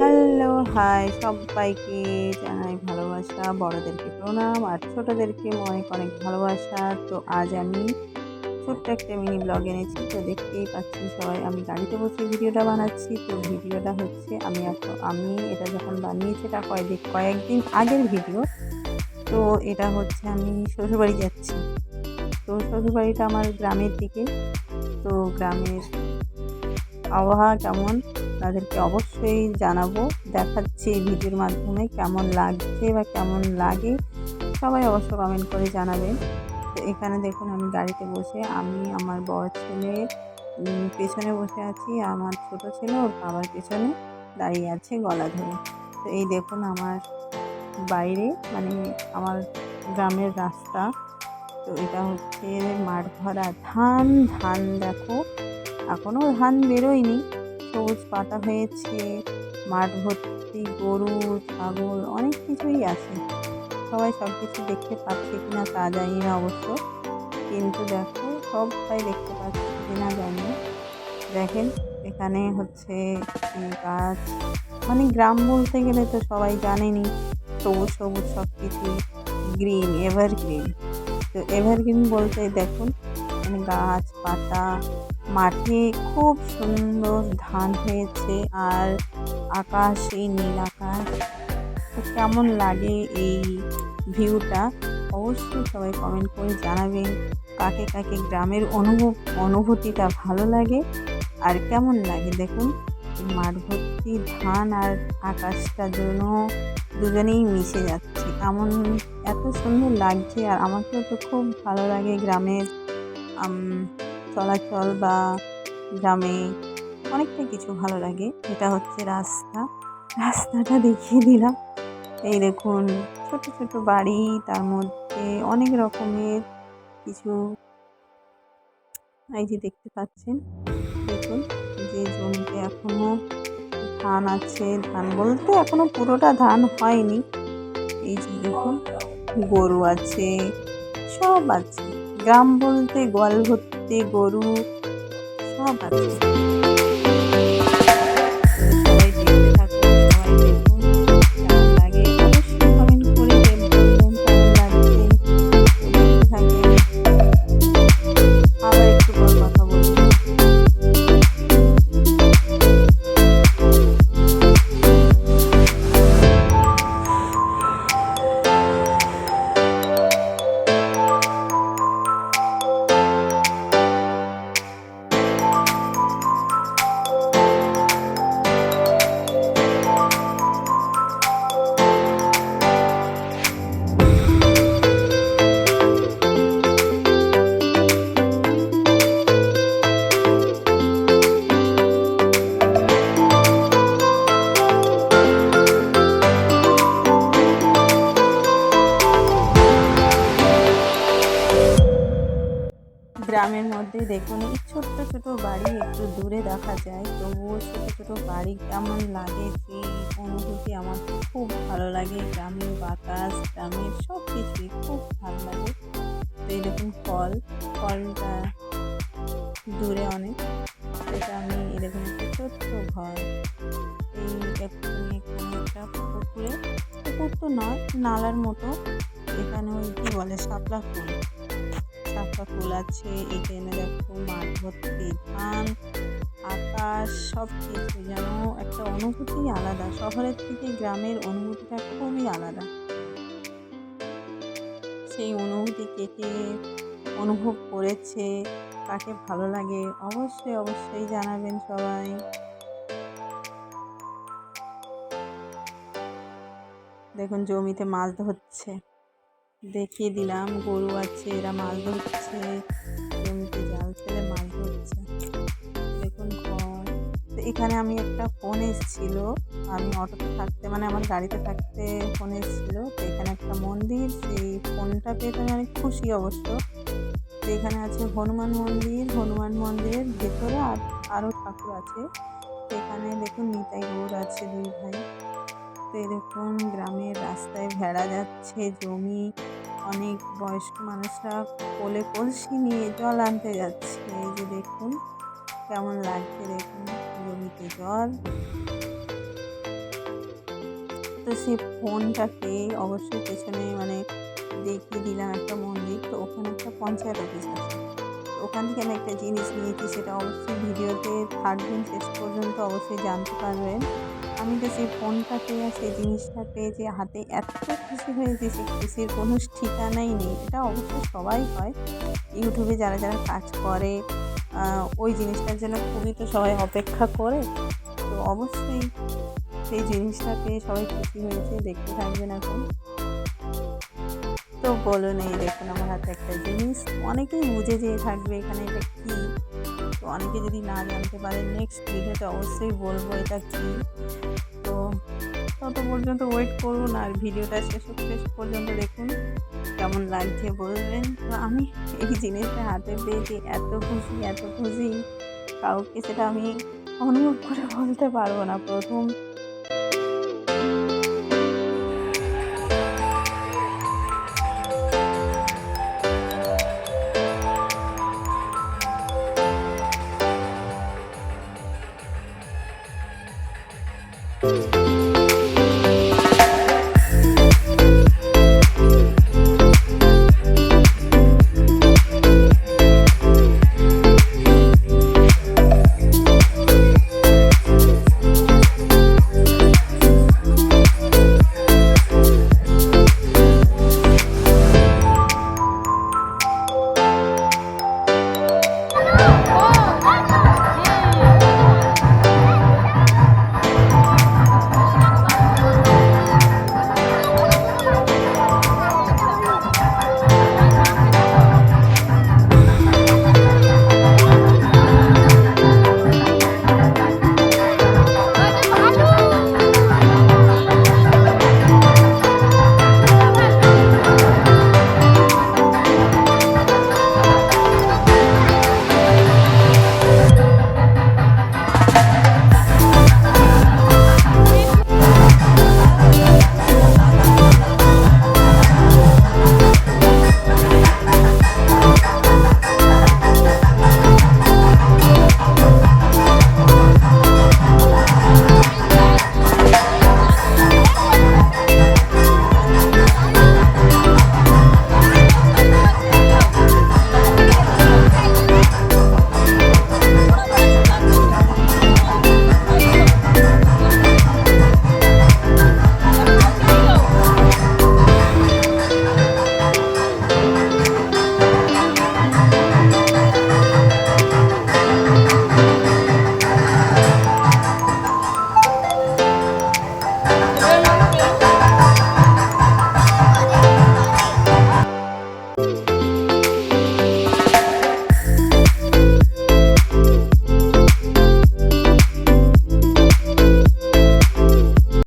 Hello hi সবাইকে জানাই ভালোবাসা, বড়দেরকে প্রণাম আর ছোটদেরকে অনেক অনেক ভালোবাসা। তো আজ আমি ছোট্ট একটা মিনি ব্লগ এনেছি, তো দেখতেই পাচ্ছি সবাই, আমি গাড়িতে বসে ভিডিওটা বানাচ্ছি। তো ভিডিওটা হচ্ছে আমি এখন আমি, এটা যখন বানিয়েছি, এটা কয়েকদিন কয়েকদিন আগের ভিডিও। তো এটা হচ্ছে আমি শ্বশুরবাড়ি যাচ্ছি। তো শ্বশুরবাড়িটা আমার গ্রামের দিকে। তো গ্রামের আবহাওয়া কেমন তাদেরকে অবশ্যই জানাব। দেখাচ্ছি এই ভিডিওর মাধ্যমে কেমন লাগছে বা কেমন লাগে। সবাই অবশ্য কমেন্ট করে জানাবেন তো এখানে দেখুন, আমি গাড়িতে বসে, আমি, আমার বড় ছেলে পেছনে বসে আছি, আমার ছোট ছেলে, ওর বাবার পেছনে দাঁড়িয়ে আছে গলা ধরে। তো এই দেখুন, আমার বাইরে মানে আমার গ্রামের রাস্তা। তো এটা হচ্ছে মাঠ ভরা ধান। ধান দেখো এখনও ধান বেরোয়নি। সবুজ পাতা হয়েছে, মাঠ ভর্তি গরু, ছাগল, অনেক কিছুই আছে। সবাই সব কিছু দেখতে পাচ্ছে কি না তা জানি না অবশ্য। কিন্তু দেখো সবাই দেখতে পাচ্ছে কি না জানি। দেখেন, এখানে হচ্ছে গাছ। মানে গ্রাম বলতে গেলে তো সবাই জানেনি সবুজ সবুজ সব কিছু গ্রিন, এভারগ্রিন। তো এভারগ্রিন বলতে দেখুন গাছ পাতা মাঠে খুব সুন্দর ধান হয়েছে আর আকাশ এই নীল আকাশ। কেমন লাগে এই ভিউটা? অবশ্যই সবাই কমেন্ট করে জানাবেন কাকে কাকে গ্রামের অনুভব অনুভূতিটা ভালো লাগে আর কেমন লাগে দেখুন মাঠ ভর্তি ধান আর আকাশটা যেন দুজনেই মিশে যাচ্ছে। এমন এত সুন্দর লাগছে আর আমাকেও তো খুব ভালো লাগে গ্রামের চলাচল বা গ্রামে অনেকটা কিছু ভালো লাগে। এটা হচ্ছে রাস্তা। রাস্তাটা দেখিয়ে দিলাম। এই দেখুন, ছোট ছোট বাড়ি, তার মধ্যে অনেক রকমের কিছু এই যে দেখতে পাচ্ছেন। দেখুন, যে জমিতে এখনও ধান আছে, ধান বলতে এখনও পুরোটা ধান হয়নি। এই যে দেখুন, গরু আছে, সব আছে। গ্রাম বলতে গোয়াল ভর্তি গরু, সব আছে। গ্রামের মধ্যে দেখুন, এই ছোট্ট ছোট বাড়ি একটু দূরে দেখা যায়। তবুও ছোট ছোট বাড়ি কেমন লাগে সেই অনুভূতি আমার খুব ভালো লাগে। গ্রামের বাতাস, গ্রামের সব কিছুই খুব ভালো লাগে। তো দেখুন ফল, ফলটা দূরে অনেক। সেটা আমি এরকম একটা ছোট্ট ঘর। এই এক্ষুনি এখানে একটা পুকুরে। পুকুর তো নয়, নালার মতো। এখানে ওই কী বলে, শাপলা ফুল। শাপলা ফুল আছে এখানে দেখো, মাঠ ভর্তি, ধান, আকাশ সব কিছু যেন একটা অনুভূতি আলাদা। শহরের থেকে গ্রামের অনুভূতিটা খুবই আলাদা। সেই অনুভূতি কে কে অনুভব করেছে, কাকে ভালো লাগে, অবশ্যই অবশ্যই জানাবেন সবাই। দেখুন, জমিতে মাছ ধরছে। দেখিয়ে দিলাম, গরু আছে, এরা মাছ ধরছে, জমিতে জাল ফেলে মাছ ধরছে। দেখুন তো এখানে আমি একটা ফোন এসেছিল, আমি অটোতে থাকতে মানে আমার গাড়িতে থাকতে ফোন এসেছিল, তো এখানে একটা মন্দির, সেই ফোনটা পেয়ে আমি অনেক খুশি অবশ্য। তো এখানে আছে হনুমান মন্দির, হনুমান মন্দিরের ভেতরে আর আরও ঠাকুর আছে। এখানে দেখুন নিতাই গৌর আছে দুই ভাই। তো দেখুন গ্রামের রাস্তায় ভেড়া যাচ্ছে, জমি অনেক বয়স্ক মানুষরা কোলে কলসি নিয়ে জল আনতে যাচ্ছে। এই যে দেখুন, কেমন লাগছে দেখুন, জমিতে জল। তো সেই ফোনটাকে অবশ্যই পেছনে মানে দেখিয়ে দিলাম একটা মন্দির, তো ওখানে একটা পঞ্চায়েত অফিস আছে। ওখান থেকে আমি একটা জিনিস নিয়েছি, সেটা অবশ্যই ভিডিওতে থাকবেন, শেষ পর্যন্ত অবশ্যই জানতে পারবেন। আমি তো সেই ফোনটা পেয়ে, সেই জিনিসটা পেয়ে যে হাতে এত খুশি হয়েছি সেই খুশির কোনো ঠিকানাই নেই, এটা অবশ্যই সবাই হয়। ইউটিউবে যারা যারা কাজ করে ওই জিনিসটার জন্য খুবই তো সবাই অপেক্ষা করে। তো অবশ্যই সেই জিনিসটা পেয়ে সবাই খুশি হয়েছে, দেখতে থাকবেন এখন। তো বলুন এই দেখুন আমার হাতে একটা জিনিস। অনেকেই বুঝে যেয়ে থাকবে এখানে এটা কী। তো অনেকে যদি না জানতে পারে নেক্সট ভিডিওতে অবশ্যই বলব এটা কী। তো তত পর্যন্ত ওয়েট করুন আর ভিডিওটা শেষ শেষ পর্যন্ত দেখুন, কেমন লাগছে বলবেন। তো আমি এই জিনিসটা হাতে পেয়েছি, এত খুশি এত খুশি। কাউকে সেটা আমি অনুভব করে বলতে পারব না প্রথম। Música